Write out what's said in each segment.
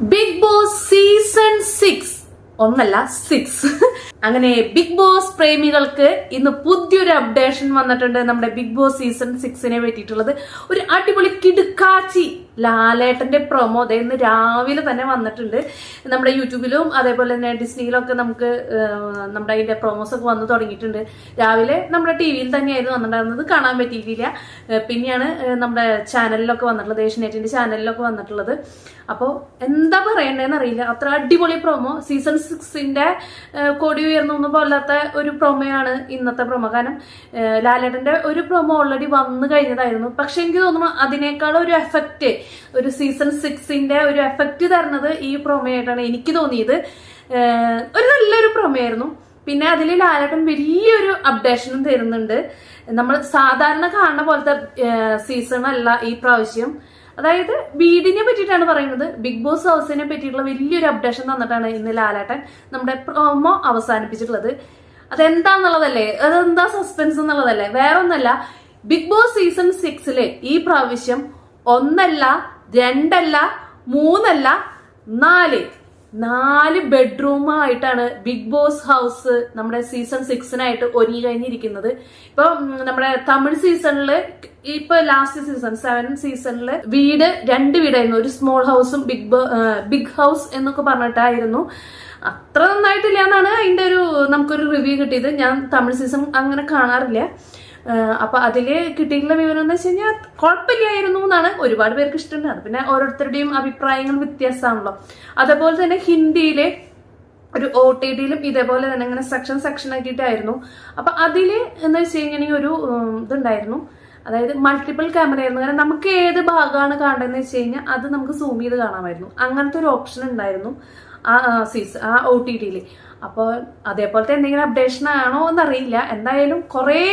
Big boss season six ഒന്നല്ല six അങ്ങനെ Bigg Boss പ്രേമികൾക്ക് ഇന്ന് പുതിയൊരു അപ്ഡേഷൻ വന്നിട്ടുണ്ട് നമ്മുടെ ബിഗ് ബോസ് സീസൺ സിക്സിനെ പറ്റിയിട്ടുള്ളത്. ഒരു അടിപൊളി കിടുക്കാച്ചി ലാലേട്ടന്റെ പ്രൊമോ ദേ ഇന്ന് രാവിലെ തന്നെ വന്നിട്ടുണ്ട്. നമ്മുടെ യൂട്യൂബിലും അതേപോലെ തന്നെ ഡിസ്നിയിലൊക്കെ നമുക്ക് നമ്മുടെ അതിന്റെ പ്രൊമോസ് ഒക്കെ വന്നു തുടങ്ങിയിട്ടുണ്ട്. രാവിലെ നമ്മുടെ ടി വിയിൽ തന്നെയായിരുന്നു വന്നിട്ടുണ്ടായിരുന്നത്. കാണാൻ പറ്റിയിട്ടില്ല. പിന്നെയാണ് നമ്മുടെ ചാനലിലൊക്കെ വന്നിട്ടുള്ളത് ഏഷ്യനെറ്റിന്റെ ചാനലിലൊക്കെ വന്നിട്ടുള്ളത്. അപ്പോൾ എന്താ പറയണ്ടതെന്ന് അറിയില്ല. അത്ര അടിപൊളി പ്രൊമോ സീസൺ സിക്സിന്റെ കൊടി ഉയർന്നൊന്നും പോലാത്ത ഒരു പ്രൊമോയാണ് ഇന്നത്തെ പ്രൊമോ കാരണം ലാലേട്ടന്റെ ഒരു പ്രൊമോ ഓൾറെഡി വന്നു കഴിഞ്ഞതായിരുന്നു. പക്ഷെ എനിക്ക് തോന്നുന്നു അതിനേക്കാൾ ഒരു എഫക്റ്റ് ഒരു സീസൺ സിക്സിന്റെ ഒരു എഫക്റ്റ് തരുന്നത് ഈ പ്രൊമയായിട്ടാണ് എനിക്ക് തോന്നിയത്. ഒരു നല്ലൊരു പ്രൊമയായിരുന്നു. പിന്നെ അതിൽ ലാലേട്ടൻ വലിയൊരു അപ്ഡേഷനും തരുന്നുണ്ട്. നമ്മൾ സാധാരണ കാണുന്ന പോലത്തെ സീസൺ അല്ല ഈ പ്രാവശ്യം. അതായത് വീടിനെ പറ്റിയിട്ടാണ് പറയുന്നത്. ബിഗ് ബോസ് ഹൗസിനെ പറ്റിയിട്ടുള്ള വലിയൊരു അപ്ഡേഷൻ തന്നിട്ടാണ് ഇന്ന് ലാലേട്ടൻ നമ്മുടെ പ്രൊമോ അവസാനിപ്പിച്ചിട്ടുള്ളത്. അതെന്താന്നുള്ളതല്ലേ? അതെന്താ സസ്പെൻസ് എന്നുള്ളതല്ലേ? വേറെ ഒന്നല്ല ബിഗ് ബോസ് സീസൺ സിക്സിലെ ഈ പ്രാവശ്യം ഒന്നല്ല രണ്ടല്ല മൂന്നല്ല നാല്. നാല് ബെഡ്റൂമായിട്ടാണ് ബിഗ് ബോസ് ഹൗസ് നമ്മുടെ സീസൺ സിക്സിനായിട്ട് ഒരുങ്ങി കഴിഞ്ഞിരിക്കുന്നത് ഇപ്പൊ നമ്മുടെ തമിഴ് സീസണിൽ ഇപ്പൊ ലാസ്റ്റ് സീസൺ സെവൻ സീസണിൽ വീട് രണ്ട് വീടായിരുന്നു. ഒരു സ്മോൾ ഹൗസും ബിഗ് ബിഗ് ഹൗസ് എന്നൊക്കെ പറഞ്ഞിട്ടായിരുന്നു. അത്ര നന്നായിട്ടില്ല എന്നാണ് അതിന്റെ ഒരു നമുക്കൊരു റിവ്യൂ കിട്ടിയത്. ഞാൻ തമിഴ് സീസൺ അങ്ങനെ കാണാറില്ല. ആഹ് അപ്പൊ അതിൽ കിട്ടിയിട്ടുള്ള വിവരം എന്ന് വെച്ച് കഴിഞ്ഞാൽ കുഴപ്പമില്ലായിരുന്നു എന്നാണ് ഒരുപാട് പേർക്ക് ഇഷ്ടമുണ്ട്. പിന്നെ ഓരോരുത്തരുടെയും അഭിപ്രായങ്ങൾ വ്യത്യാസമാണല്ലോ. അതേപോലെ തന്നെ ഹിന്ദിയിലെ ഒരു ഒ ടി ഡിയിലും ഇതേപോലെ തന്നെ ഇങ്ങനെ സെക്ഷൻ സെക്ഷൻ ആക്കിയിട്ടായിരുന്നു. അപ്പൊ അതിൽ എന്ന് വെച്ച് കഴിഞ്ഞാൽ ഒരു ഇതുണ്ടായിരുന്നു. അതായത് മൾട്ടിപ്പിൾ ക്യാമറ ആയിരുന്നു. കാരണം നമുക്ക് ഏത് ഭാഗമാണ് കാണേണ്ടതെന്ന് വെച്ച് കഴിഞ്ഞാൽ അത് നമുക്ക് സൂം ചെയ്ത് കാണാമായിരുന്നു. അങ്ങനത്തെ ഒരു ഓപ്ഷൻ ഉണ്ടായിരുന്നു. ആ സീസൺ ആ ഒ ടി ടിയിൽ അപ്പോൾ അതേപോലത്തെ എന്തെങ്കിലും അപ്ഡേഷൻ ആണോ എന്നറിയില്ല. എന്തായാലും കുറേ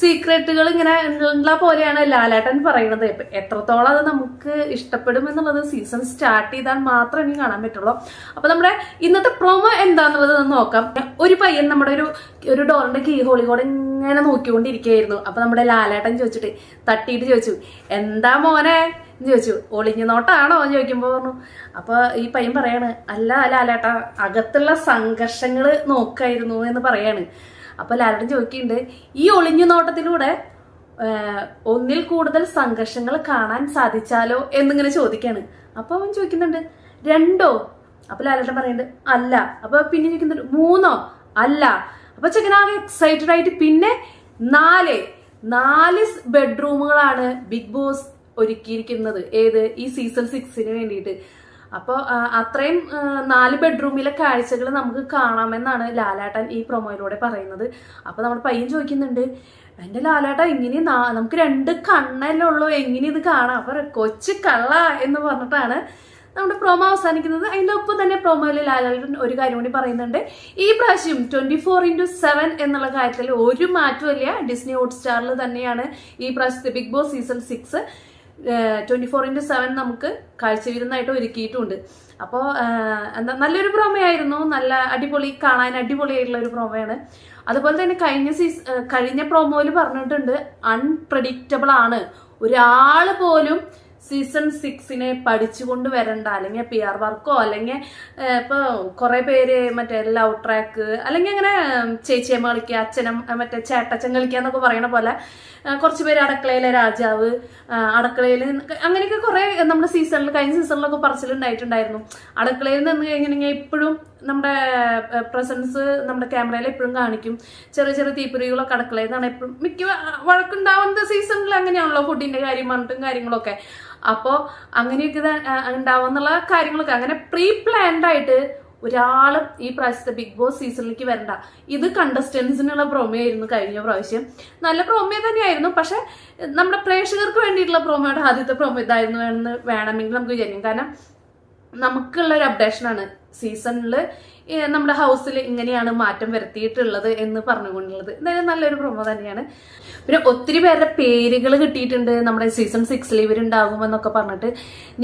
സീക്രട്ടുകൾ ഇങ്ങനെ ഉള്ള പോലെയാണ് ലാലാട്ടൻ പറയുന്നത് എത്രത്തോളം അത് നമുക്ക് ഇഷ്ടപ്പെടും എന്നുള്ളത് സീസൺ സ്റ്റാർട്ട് ചെയ്താൽ മാത്രമേ ഇനി കാണാൻ പറ്റുള്ളൂ. അപ്പൊ നമ്മുടെ ഇന്നത്തെ പ്രൊമോ എന്താന്നുള്ളത് നോക്കാം. ഒരു പയ്യൻ നമ്മുടെ ഒരു ഒരു ഡോറിന്റെ കീ ഹോളി കൂടെ ഇങ്ങനെ നോക്കിക്കൊണ്ടിരിക്കുകയായിരുന്നു. അപ്പൊ നമ്മുടെ ലാലാട്ടൻ ചോദിച്ചിട്ട് തട്ടിയിട്ട് ചോദിച്ചു എന്താ മോനെ? ചോദിച്ചു. ഒളിഞ്ഞു നോട്ടാണോ? എന്ന് ചോദിക്കുമ്പോൾ പറഞ്ഞു അപ്പൊ ഈ പയ്യൻ പറയാണ് അല്ല അല്ല ലാലേട്ട അകത്തുള്ള സംഘർഷങ്ങൾ നോക്കായിരുന്നു എന്ന് പറയാണ്. അപ്പൊ ലാലേട്ടൻ ചോദിക്കുന്നുണ്ട് ഈ ഒളിഞ്ഞു നോട്ടത്തിലൂടെ ഒന്നിൽ കൂടുതൽ സംഘർഷങ്ങൾ കാണാൻ സാധിച്ചാലോ? എന്നിങ്ങനെ ചോദിക്കാണ്. അപ്പൊ അവൻ ചോദിക്കുന്നുണ്ട് രണ്ടോ? അപ്പൊ ലാലട്ടൻ പറയുന്നുണ്ട് അല്ല. അപ്പൊ പിന്നെ ചോദിക്കുന്നുണ്ട് മൂന്നോ? അല്ല. അപ്പൊ ചെക്കനാകെ എക്സൈറ്റഡ് ആയിട്ട് പിന്നെ നാല് നാല് ബെഡ്റൂമുകളാണ് ബിഗ് ബോസ് ഒരുക്കിയിരിക്കുന്നത് ഏത് ഈ സീസൺ സിക്സിന് വേണ്ടിയിട്ട്. അപ്പോൾ അത്രയും നാല് ബെഡ്റൂമിലെ കാഴ്ചകൾ നമുക്ക് കാണാമെന്നാണ് ലാലാട്ടൻ ഈ പ്രൊമോയിലൂടെ പറയുന്നത്. അപ്പോൾ നമ്മുടെ പയ്യൻ ചോദിക്കുന്നുണ്ട് എന്റെ ലാലാട്ട ഇങ്ങനെ നമുക്ക് രണ്ട് കണ്ണല്ലേ ഉള്ളൂ എങ്ങനെ ഇത് കാണാം? അപ്പൊ കൊച്ചു കള്ള എന്ന് പറഞ്ഞിട്ടാണ് നമ്മുടെ പ്രൊമോ അവസാനിക്കുന്നത്. അതിന്റെ ഒപ്പം തന്നെ പ്രൊമോയിൽ ലാലേട്ടൻ ഒരു കാര്യം കൂടി പറയുന്നുണ്ട് ഈ പ്രാവശ്യം ട്വന്റി ഫോർ ഇന്റു സെവൻ എന്നുള്ള കാര്യത്തിൽ ഒരു മാറ്റമില്ല ഡിസ്നി ഹോട്ട് ഹോട്ട്സ്റ്റാറിൽ തന്നെയാണ് ഈ പ്രാവശ്യത്തെ Bigg Boss season six twenty four into seven നമുക്ക് കാഴ്ചവിരുന്നായിട്ട് ഒരുക്കിയിട്ടുണ്ട്. അപ്പോൾ എന്താ നല്ലൊരു പ്രൊമയായിരുന്നു. നല്ല അടിപൊളി കാണാൻ അടിപൊളിയായിട്ടുള്ള ഒരു പ്രൊമയാണ്. അതുപോലെ തന്നെ കഴിഞ്ഞ സീസ് കഴിഞ്ഞ പ്രൊമോയിൽ പറഞ്ഞിട്ടുണ്ട് അൺപ്രഡിക്റ്റബിൾ ആണ്. ഒരാൾ പോലും സീസൺ സിക്സിനെ പഠിച്ചുകൊണ്ട് വരണ്ട. അല്ലെങ്കിൽ പി ആർ വർക്കോ അല്ലെങ്കിൽ ഇപ്പൊ കുറേ പേര് മറ്റേ ലവ് ട്രാക്ക് അല്ലെങ്കിൽ അങ്ങനെ ചേച്ചിയമ്മ കളിക്കുക അച്ഛനം മറ്റേ ചേട്ടച്ചൻ കളിക്കുക എന്നൊക്കെ പറയണ പോലെ കുറച്ച് പേര് അടക്കളയിലെ രാജാവ് അടുക്കളയിൽ അങ്ങനെയൊക്കെ കുറെ നമ്മുടെ സീസണിൽ കഴിഞ്ഞ സീസണിലൊക്കെ പറച്ചിലുണ്ടായിട്ടുണ്ടായിരുന്നു. അടുക്കളയിൽ നിന്ന് കഴിഞ്ഞിട്ടുണ്ടെങ്കിൽ ഇപ്പോഴും നമ്മുടെ പ്രസൻസ് നമ്മുടെ ക്യാമറയിൽ എപ്പോഴും കാണിക്കും. ചെറിയ ചെറിയ തീപ്പൊരികളൊക്കെ അടുക്കളയിൽ നിന്നാണ് എപ്പോഴും മിക്ക വഴക്കുണ്ടാവുന്ന സീസണിൽ അങ്ങനെയാണല്ലോ ഫുഡിന്റെ കാര്യം പറഞ്ഞിട്ടും കാര്യങ്ങളൊക്കെ. അപ്പോൾ അങ്ങനെയൊക്കെ ഉണ്ടാവുന്നുള്ള കാര്യങ്ങളൊക്കെ. അങ്ങനെ പ്രീ പ്ലാൻഡ് ആയിട്ട് ഒരാളും ഈ പ്രാവശ്യത്തെ ബിഗ് ബോസ് സീസണിലേക്ക് വരണ്ട. ഇത് കണ്ടസ്റ്റൻസിനുള്ള പ്രൊമോ ആയിരുന്നു കഴിഞ്ഞ പ്രാവശ്യം. നല്ല പ്രൊമോ തന്നെയായിരുന്നു. പക്ഷെ നമ്മുടെ പ്രേക്ഷകർക്ക് വേണ്ടിയിട്ടുള്ള പ്രൊമോയുടെ ആദ്യത്തെ പ്രൊമോ ഇതായിരുന്നു എന്ന് വേണമെങ്കിൽ നമുക്ക് വിചാരിക്കും. കാരണം നമുക്കുള്ള ഒരു അപ്ഡേഷനാണ് സീസണിൽ നമ്മുടെ ഹൗസിൽ ഇങ്ങനെയാണ് മാറ്റം വരുത്തിയിട്ടുള്ളത് എന്ന് പറഞ്ഞുകൊണ്ടുള്ളത്. എന്തായാലും നല്ലൊരു പ്രൊമോ തന്നെയാണ്. പിന്നെ ഒത്തിരി പേരുടെ പേരുകൾ കിട്ടിയിട്ടുണ്ട്. നമ്മുടെ സീസൺ സിക്സിൽ ഇവരുണ്ടാകുമെന്നൊക്കെ പറഞ്ഞിട്ട്.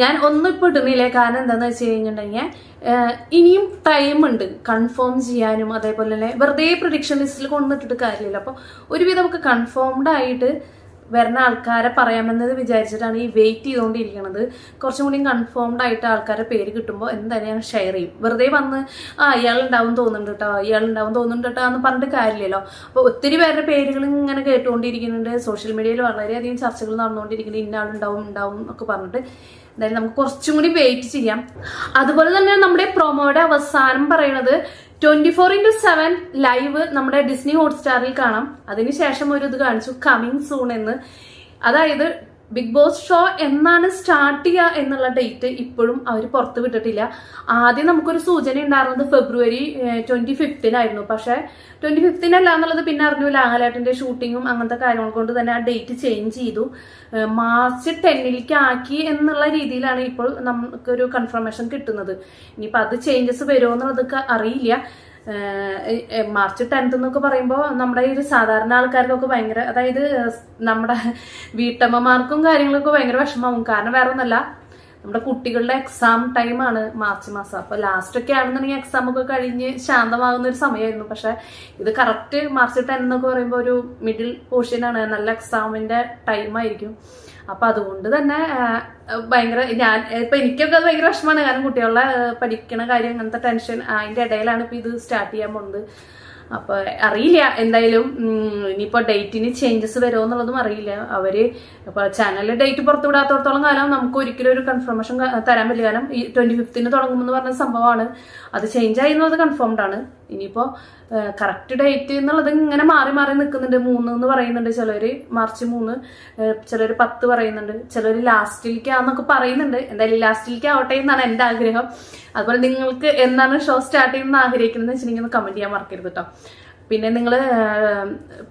ഞാൻ ഒന്നും ഇപ്പോൾ ഇടുന്നില്ല. കാരണം എന്താണെന്ന് വെച്ച് കഴിഞ്ഞിട്ടുണ്ടെങ്കിൽ ഇനിയും ടൈം ഉണ്ട്. കൺഫേം ചെയ്യാനും അതേപോലെ തന്നെ വെറുതെ പ്രൊഡിക്ഷൻ ലിസ്റ്റിൽ കൊണ്ടുവന്നിട്ടിട്ട് കാര്യമില്ല. അപ്പോൾ ഒരുവിധം നമുക്ക് കൺഫേംഡ് ആയിട്ട് വരുന്ന ആൾക്കാരെ പറയാമെന്നത് വിചാരിച്ചിട്ടാണ് ഈ വെയിറ്റ് ചെയ്തുകൊണ്ടിരിക്കുന്നത് കുറച്ചും കൂടി കൺഫേംഡ് ആയിട്ട് ആൾക്കാരെ പേര് കിട്ടുമ്പോൾ എന്തായാലും ഞാൻ ഷെയർ ചെയ്യും. വെറുതെ വന്ന് ആ ഇയാൾ ഉണ്ടാവും തോന്നുന്നുണ്ട് കേട്ടോ ഇയാൾ ഉണ്ടാവും തോന്നുന്നുണ്ട് കേട്ടോ എന്ന് പറഞ്ഞിട്ട് കാര്യമില്ലല്ലോ. അപ്പോൾ ഒത്തിരി പേരുടെ പേരുകൾ ഇങ്ങനെ കേട്ടുകൊണ്ടിരിക്കുന്നുണ്ട് സോഷ്യൽ മീഡിയയിൽ വളരെയധികം ചർച്ചകൾ നടന്നുകൊണ്ടിരിക്കുന്നുണ്ട് ഇന്ന ആളുണ്ടാവും ഉണ്ടാവും എന്നൊക്കെ പറഞ്ഞിട്ട്. എന്തായാലും നമുക്ക് കുറച്ചും കൂടി വെയിറ്റ് ചെയ്യാം. അതുപോലെ തന്നെ നമ്മുടെ പ്രൊമോയുടെ അവസാനം പറയുന്നത് twenty four into seven live നമ്മുടെ ഡിസ്നി ഹോട്ട്സ്റ്റാറിൽ കാണാം. അതിനുശേഷം ഒരു ഇത് കാണിച്ചു. കമ്മിങ് സൂൺ എന്ന്. അതായത് ബിഗ് ബോസ് ഷോ എന്നാണ് സ്റ്റാർട്ട് ചെയ്യുക എന്നുള്ള ഡേറ്റ് ഇപ്പോഴും അവർ പുറത്ത് വിട്ടിട്ടില്ല. ആദ്യം നമുക്കൊരു സൂചന ഉണ്ടായിരുന്നത് ഫെബ്രുവരി ട്വന്റി ഫിഫ്തിനായിരുന്നു പക്ഷെ ട്വന്റി ഫിഫ്തിനല്ല എന്നുള്ളത് പിന്നെ അറിഞ്ഞു ലാഹലേട്ടന്റെ ഷൂട്ടിങ്ങും അങ്ങനത്തെ കാര്യങ്ങൾ കൊണ്ട് തന്നെ ആ ഡേറ്റ് ചേഞ്ച് ചെയ്തു. മാർച്ച് ടെന്നിലേക്ക് ആക്കി എന്നുള്ള രീതിയിലാണ് ഇപ്പോൾ നമുക്കൊരു കൺഫർമേഷൻ കിട്ടുന്നത്. ഇനിയിപ്പോൾ അത് ചേഞ്ചസ് വരുമോ എന്നുള്ളതൊക്കെ അറിയില്ല. മാർച്ച് ടെൻത്ത് എന്നൊക്കെ പറയുമ്പോൾ നമ്മുടെ ഈ ഒരു സാധാരണ ആൾക്കാർക്കൊക്കെ ഭയങ്കര അതായത് നമ്മുടെ വീട്ടമ്മമാർക്കും കാര്യങ്ങളൊക്കെ ഭയങ്കര വിഷമാവും കാരണം വേറെ ഒന്നല്ല നമ്മുടെ കുട്ടികളുടെ എക്സാം ടൈമാണ് മാർച്ച് മാസം. അപ്പോൾ ലാസ്റ്റ് ഒക്കെ ആണെന്നുണ്ടെങ്കിൽ എക്സാം ഒക്കെ കഴിഞ്ഞ് ശാന്തമാകുന്ന ഒരു സമയമായിരുന്നു പക്ഷെ ഇത് കറക്റ്റ് മാർച്ച് ടെൻ എന്നൊക്കെ പറയുമ്പോൾ ഒരു മിഡിൽ പോർഷനാണ് നല്ല എക്സാമിന്റെ ടൈമായിരിക്കും അപ്പൊ അതുകൊണ്ട് തന്നെ ഭയങ്കര ഞാൻ ഇപ്പൊ എനിക്കൊക്കെ അത് ഭയങ്കര വിഷമമാണ്. കാരണം കുട്ടികളുടെ ആ, പഠിക്കണ കാര്യം അങ്ങനത്തെ ടെൻഷൻ അതിന്റെ ഇടയിലാണ് ഇപ്പൊ ഇത് സ്റ്റാർട്ട് ചെയ്യാൻ പോകുന്നത്. അപ്പൊ അറിയില്ല എന്തായാലും ഇനിയിപ്പോ ഡേറ്റിന് ചേഞ്ചസ് വരുമോ എന്നുള്ളതും അറിയില്ല. അവർ ഇപ്പൊ ചാനലിൽ ഡേറ്റ് പുറത്തു വിടാത്തോടത്തോളം കാലം നമുക്ക് ഒരിക്കലും ഒരു കൺഫർമേഷൻ തരാൻ പറ്റില്ല. കാരണം ഈ ട്വന്റി ഫിഫ്തിന് തുടങ്ങുമെന്ന് പറഞ്ഞ സംഭവമാണ്. അത് ചേഞ്ച് ആയി എന്നുള്ളത് കൺഫേംഡ് ആണ്. ഇനിയിപ്പോ കറക്റ്റ് ഡേറ്റ് എന്നുള്ളത് ഇങ്ങനെ മാറി മാറി നിൽക്കുന്നുണ്ട്. മൂന്ന് എന്ന് പറയുന്നുണ്ട് ചിലര്. മാർച്ച് മൂന്ന് ചിലർ പത്ത് പറയുന്നുണ്ട്. ചിലർ ലാസ്റ്റിലേക്കാന്നൊക്കെ പറയുന്നുണ്ട്. എന്തായാലും ലാസ്റ്റിലേക്ക് ആവട്ടെ എന്നാണ് എന്റെ ആഗ്രഹം. അതുപോലെ നിങ്ങൾക്ക് എന്നാണ് ഷോ സ്റ്റാർട്ട് ചെയ്യുന്നത് ആഗ്രഹിക്കുന്നത് വെച്ചിട്ടുണ്ടെങ്കിൽ കമന്റ് ചെയ്യാൻ മറക്കരുത് കേട്ടോ പിന്നെ നിങ്ങൾ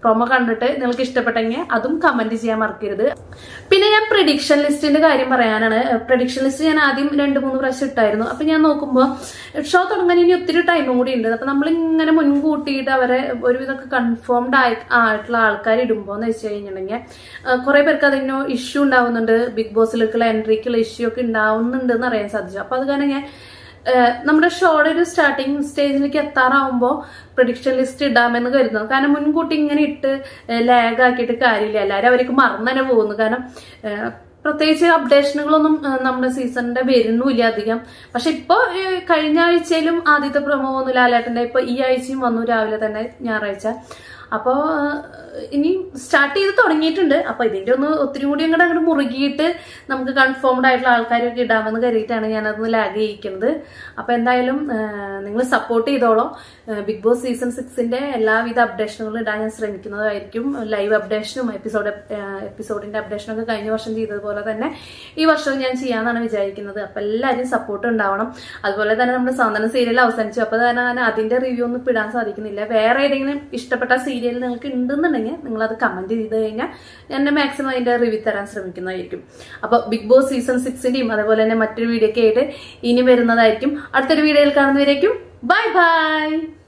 പ്രൊമോ കണ്ടിട്ട് നിങ്ങൾക്ക് ഇഷ്ടപ്പെട്ടെങ്കിൽ അതും കമന്റ് ചെയ്യാൻ മറക്കരുത്. പിന്നെ ഞാൻ പ്രഡിക്ഷൻ ലിസ്റ്റിന്റെ കാര്യം പറയാനാണ്. പ്രഡിക്ഷൻ ലിസ്റ്റ് ഞാൻ ആദ്യം രണ്ട് മൂന്ന് പ്രാവശ്യം ഇട്ടായിരുന്നു. അപ്പൊ ഞാൻ നോക്കുമ്പോൾ ഷോ തുടങ്ങാൻ ഇനി ഒത്തിരി ടൈമും കൂടി ഉണ്ട്. അപ്പൊ നമ്മൾ ഇങ്ങനെ മുൻകൂട്ടിയിട്ട് അവരെ ഒരുവിധമൊക്കെ കൺഫേംഡ് ആയി ആയിട്ടുള്ള ആൾക്കാർ ഇടുമ്പോൾ എന്ന് വെച്ച് കഴിഞ്ഞിട്ടുണ്ടെങ്കിൽ കുറേ പേർക്ക് അതിനോ ഇഷ്യൂ ഉണ്ടാവുന്നുണ്ട്. ബിഗ് ബോസിലേക്കുള്ള എൻട്രിക്കുള്ള ഇഷ്യൂ ഒക്കെ ഉണ്ടാവുന്നുണ്ട് എന്ന് അറിയാൻ സാധിച്ചു. അപ്പൊ അത് കാരണം ഞാൻ നമ്മുടെ ഷോയുടെ ഒരു സ്റ്റാർട്ടിങ് സ്റ്റേജിലേക്ക് എത്താറാവുമ്പോൾ പ്രൊഡിക്ഷൻ ലിസ്റ്റ് ഇടാമെന്ന് കരുതുന്നു. കാരണം മുൻകൂട്ടി ഇങ്ങനെ ഇട്ട് ലാഗ് ആക്കിയിട്ട് കാര്യമില്ല. എല്ലാവരും അവർക്ക് മറന്നു തന്നെ പോകുന്നു. കാരണം പ്രത്യേകിച്ച് അപ്ഡേഷനുകളൊന്നും നമ്മുടെ സീസണിന്റെ വരുന്നില്ല അധികം. പക്ഷെ ഇപ്പോൾ കഴിഞ്ഞ ആഴ്ചയിലും ആദ്യത്തെ പ്രൊമോ വന്നു. ലാലേട്ടന്റെ ഇപ്പൊ ഈ ആഴ്ചയും വന്നു രാവിലെ തന്നെ ഞായറാഴ്ച. അപ്പോ ഏഹ് ഇനി സ്റ്റാർട്ട് ചെയ്ത് തുടങ്ങിയിട്ടുണ്ട്. അപ്പോൾ ഇതിന്റെ ഒന്ന് ഒത്തിരി കൂടി അങ്ങോട്ട് അങ്ങോട്ട് മുറുകിയിട്ട് നമുക്ക് കൺഫേംഡ് ആയിട്ടുള്ള ആൾക്കാരൊക്കെ ഇടാമെന്ന് കരുതിയിട്ടാണ് ഞാനതൊന്ന് ലാഗ് ചെയ്യിക്കുന്നത്. അപ്പോൾ എന്തായാലും നിങ്ങൾ സപ്പോർട്ട് ചെയ്തോളോ. ബിഗ് ബോസ് സീസൺ സിക്സിന്റെ എല്ലാവിധ അപ്ഡേഷനുകളും ഇടാൻ ഞാൻ ശ്രമിക്കുന്നതായിരിക്കും. ലൈവ് അപ്ഡേഷനും എപ്പിസോഡ് എപ്പിസോഡിന്റെ അപ്ഡേഷനൊക്കെ കഴിഞ്ഞ വർഷം ചെയ്തതുപോലെ തന്നെ ഈ വർഷവും ഞാൻ ചെയ്യാമെന്നാണ് വിചാരിക്കുന്നത്. അപ്പോൾ എല്ലാവരും സപ്പോർട്ട് ഉണ്ടാവണം. അതുപോലെ തന്നെ നമ്മുടെ സ്വന്തം സീരിയൽ അവസാനിച്ചു. അപ്പോൾ തന്നെ അതിന്റെ റിവ്യൂ ഒന്നും ഇടാൻ സാധിക്കുന്നില്ല. വേറെ ഏതെങ്കിലും ഇഷ്ടപ്പെട്ട സീരിയൽ നിങ്ങൾക്ക് ഉണ്ടെന്നുണ്ടെങ്കിൽ നിങ്ങൾ അത് കമന്റ് ചെയ്ത് കഴിഞ്ഞാൽ ഞാൻ മാക്സിമം അതിന്റെ റിവ്യൂ തരാൻ ശ്രമിക്കുന്നതായിരിക്കും. അപ്പൊ ബിഗ് ബോസ് സീസൺ സിക്സിന്റെയും അതുപോലെ തന്നെ മറ്റൊരു വീഡിയോ ഒക്കെ ആയിട്ട് ഇനി വരുന്നതായിരിക്കും. അടുത്തൊരു വീഡിയോയിൽ കാണുന്നവരേക്കും ബൈ ബൈ